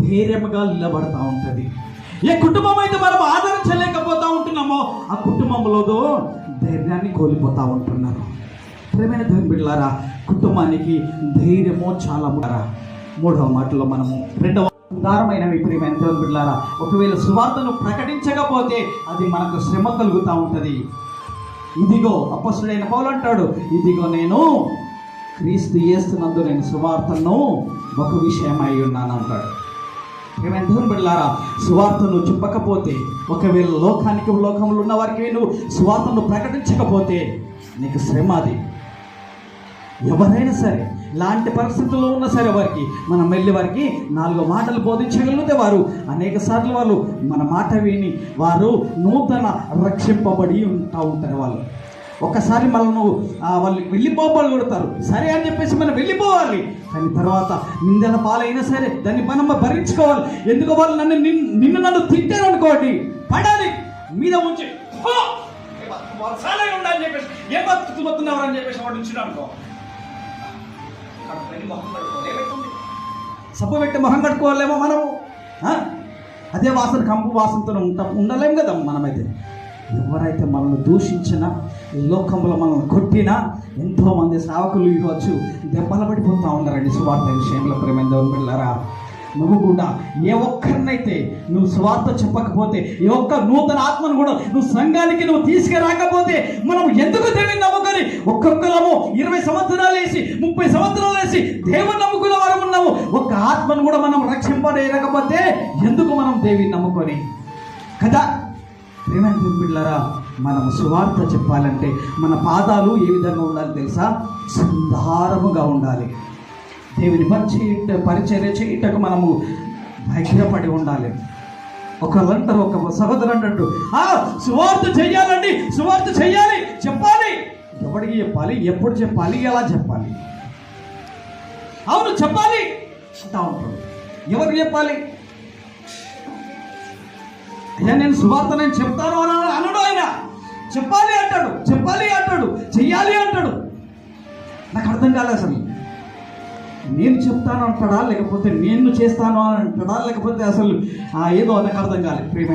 ధైర్యముగా నిలబడతా ఉంటుంది. ఏ కుటుంబం అయితే మనం ఆదరించలేకపోతా ఉంటున్నామో ఆ కుటుంబంలో ధైర్యాన్ని కోల్పోతా ఉంటున్నారు. ప్రేమైన దేవుని బిడ్డలారా కుటుంబానికి ధైర్యము చాలా ముఖ్యరా మూడవ మాటలో మనము రెండవ దారమైన మీ ప్రియమైన దేవుని బిడ్డలారా. ఒకవేళ సువార్తను ప్రకటించకపోతే అది మనకు శ్రమ కలుగుతూ ఉంటుంది. ఇదిగో అపస్సుడైన పౌలు అంటాడు ఇదిగో నేను క్రీస్తు చేస్తున్నందు నేను సువార్తను ఒక విషయమై ఉన్నాను అంటాడు. ఏమైనా దేవుని బిడ్డలారా సువార్తను చెప్పకపోతే ఒకవేళ లోకానికి లోకంలో ఉన్న వారికి నువ్వు సువార్తను ప్రకటించకపోతే నీకు శ్రమ అది. ఎవరైనా సరే లాంటి పరిస్థితుల్లో ఉన్న సరే వారికి మనం వెళ్ళి వారికి నాలుగు మాటలు బోధించగలిగితే వారు అనేక సార్లు వాళ్ళు మన మాట విని వారు నూతన రక్షింపబడి ఉంటా ఉంటారు వాళ్ళు. ఒకసారి మనల్ని వాళ్ళు వెళ్ళిపోబడి కొడతారు. సరే అని చెప్పేసి మనం వెళ్ళిపోవాలి. కానీ తర్వాత నిందన పాలైనా సరే దాన్ని మనం భరించుకోవాలి. ఎందుకు వాళ్ళు నన్ను నిన్ను నన్ను తిట్టారు అనుకోండి. పడాలి. మీద ఉంచి "హో! ఉండాలని చెప్పేసి ఏం బతుకుతున్నారు అని చెప్పేసి వాడు ఉంచిన అనుకో. సబ్బు పెట్టి మొహం కట్టుకోవాలేమో మనము. అదే వాసన కంపు వాసనతో ఉంటాం. ఉండలేం కదా మనమైతే. ఎవరైతే మనల్ని దూషించినా ఈ లోకంలో మనల్ని కొట్టినా ఎంతో మంది ఇవ్వచ్చు. దెబ్బలు పడిపోతూ ఉన్నారండి సువార్త విషయంలో ప్రేమ దేవుని బిడ్డలారా. నువ్వు కూడా ఏ ఒక్కరినైతే నువ్వు సువార్త చెప్పకపోతే ఏ ఒక్క నూతన ఆత్మను కూడా నువ్వు సంఘానికి నువ్వు తీసుకురాకపోతే మనం ఎందుకు దేవుని నమ్ముకొని ఒక్కొక్కరము ఇరవై సంవత్సరాలు వేసి ముప్పై సంవత్సరాలు వేసి దేవుని నమ్ముకున్న వారు ఉన్నాము? ఒక్క ఆత్మను కూడా మనం రక్షింపలేకపోతే ఎందుకు మనం దేవిని నమ్ముకొని? కదా? ప్రేమైన బిడ్డలారా మనం సువార్త చెప్పాలంటే మన పాదాలు ఏ విధంగా ఉండాలి తెలుసా? సుందారముగా ఉండాలి. దేవుని మంచి పరిచర్య చేయటకు మనము భయపడి ఉండాలి. ఒకళ్ళు అంటారు ఒక సహోదరు అన్నట్టు "ఆ, సువార్త చెయ్యాలండి సువార్త చెయ్యాలి చెప్పాలి. ఎవడికి చెప్పాలి? ఎప్పుడు చెప్పాలి? ఎలా చెప్పాలి? అవును చెప్పాలి. అంటా ఉంటాడు. ఎవరు చెప్పాలి? అయ్యా నేను సువార్త నేను చెప్తాను అని అనడు ఆయన. చెప్పాలి అంటాడు చెప్పాలి అంటాడు చెయ్యాలి అంటాడు. నాకు అర్థం కాలేదు అసలు. నేను చెప్తాను అంటాడా లేకపోతే నేను చేస్తాను అని అంటాడా లేకపోతే అసలు ఏదో నాకు అర్థం కాలేదు ప్రేమ